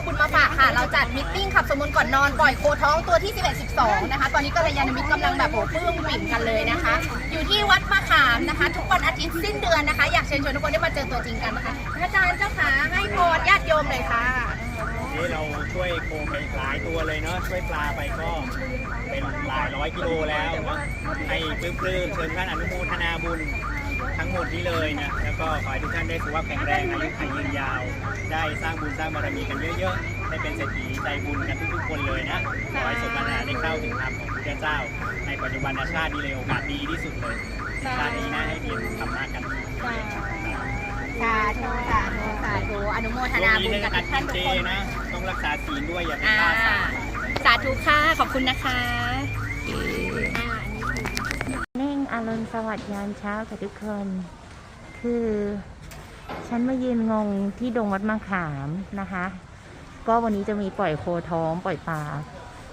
เอาบุญมาฝากค่ะ เราจัดมิทติ้งขับสมุนก่อนนอนปล่อยโคท้องตัวที่ 11 12 นะคะ ตอนนี้กัลยาณมิตรกำลังแบบโอ้ปลื้มปิ่มกันเลยนะคะ อยู่ที่วัดมะขามนะคะ ทุกวันอาทิตย์สิ้นเดือนนะคะ อยากเชิญชวนทุกคนได้มาเจอตัวจริงกันนะคะอาจารย์เจ้าขาให้พรญาติโยมเลยค่ะนี่เราช่วยโคไปหลายตัวเลยเนาะช่วยปลาไปก็เป็นหลายร้อยกิโลแล้วให้ปลื้มปลื้มๆเชิญท่านอนุโมทนาบุญทั้งหมดนี้เลยนะแล้วก็ขอให้ทุกท่านได้สุขภาพแข็งแรงอายุขัยยืนยาว ได้สร้างบุญสร้างบารมีกันเยอะๆได้เป็นเศรษฐีใจบุญกันทุกๆคนเลยนะขอให้สมปรารถนาได้เข้าถึงธรรมของพระเจ้า ในปัจจุบันชาตินี้เลยโอกาสดีที่สุดเลยชาตินี้นะให้เรียนธรรมะกันสาธุสาธุสาธุอนุโมทช่วนางนี้บุญเทศกับกาทุลกกิท่านนทุกคนเจนะต้องรักษาศีลด้วยอย่าไปอ่าฆ่าสัตว์สาธุค่ะขอบคุณนะคะอ่านิ่งอรุณสวัสดิ์ยามเช้ากับทุกคน คือ ฉันมายืนงงที่ดงวัดมะขามนะคะ ก็วันนี้จะมีปล่อยโคท้องปล่อยปลา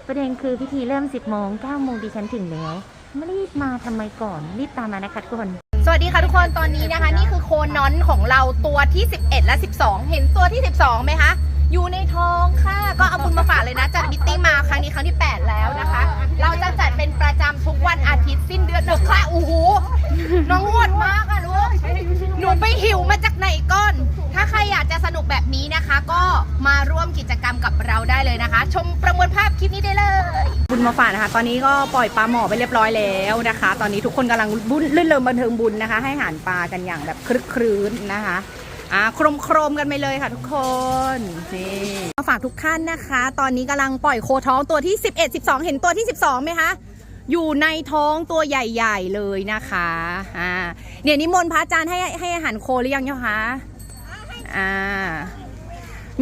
ประเด็นคือพิธีเริ่ม 10โมง9โมงดิฉันถึงแล้วไม่รีบมาทำไมก่อนรีบตามมานะคะทุกคนสวัสดีค่ะทุกคนตอนนี้นะคะ นี่คือโคนอนของเราตัวที่ 11 และ 12 เห็นตัวที่ 12ไหมคะอยู่ในท้องค่ะ ก็เอาบุญมาฝากเลยนะ จัดมิทติ้งมาครั้งนี้ครั้งที่ 8 แล้วนะคะ เราจะจัดเป็นประจำทุกวันอาทิตย์สิ้นเดือนเนอะค่ะโอ้โหน้องโหดมากอะลูก หนูไปหิวมาจากไหนก้อน ถ้าใครอยากจะสนุกแบบนี้นะคะ ก็มาร่วมกิจกรรมกับเราได้เลยนะคะ ชมประมวลภาพคลิปนี้ได้เลย บุญมาฝากนะคะ ตอนนี้ก็ปล่อยปลาหมอไปเรียบร้อยแล้วนะคะ ตอนนี้ทุกคนกำลังบุญลื่นเริงบันเทิงบุญนะคะ ให้อาหารปลากันอย่างแบบคลึกครื้นนะคะอ่าโครมโครมๆกันไปเลยค่ะทุกคนนี่มาฝากทุกท่านนะคะ ตอนนี้กำลังปล่อยโคท้องตัวที่ 11 12 เห็นตัวที่ 12ไหมคะ อยู่ในท้องตัวใหญ่ๆเลยนะคะอ่าเนี่ยนิมนต์พระอาจารย์ให้ให้อาหารโคหรือยังเจ้าคะอ่า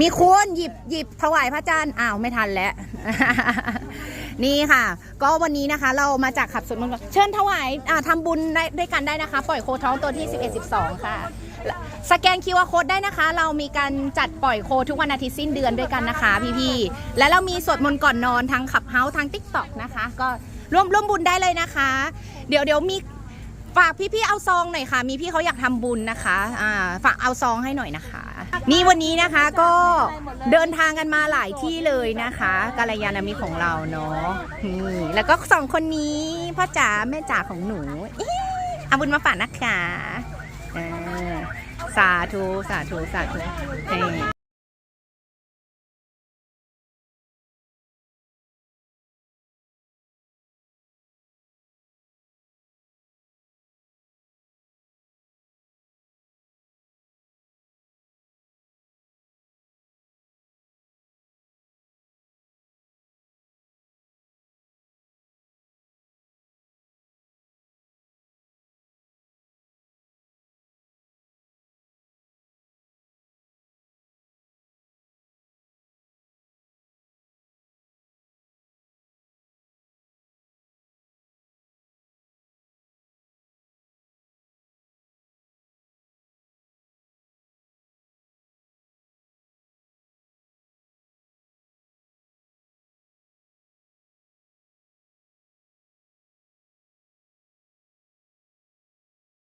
มีคนหยิบหยิบถวายพระอาจารย์อ้าวไม่ทันแล้ว นี่ค่ะ ก็วันนี้นะคะ เรามาจากขับสวนมนต์เชิญถวายอ่าทำบุญได้ด้วยกันได้นะคะ ปล่อยโคท้องตัวที่ 11 12 ค่ะ สแกน QR Code ได้นะคะ เรามีการจัดปล่อยโคทุกวันอาทิตย์สิ้นเดือนด้วยกันนะคะพี่ๆและเรามีสวดมนต์ก่อนนอนทางขับเฮาส์ทาง TikTok นะคะ ก็ ร่วมร่วมบุญได้เลยนะคะ เดี๋ยวเดี๋ยวมีฝากพี่ๆเอาซองหน่อยค่ะ มีพี่เขาอยากทำบุญนะคะอ่าฝากเอาซองให้หน่อยนะคะ นี่วันนี้นะคะก็เดินทางกันมาหลายที่เลยนะคะกาลยานามิของเราเนาะนี่แล้วก็สองคนนี้พ่อจ๋าแม่จ๋าของหนูเอาบุญมาฝากนะคะสาธุสาธุสาธุ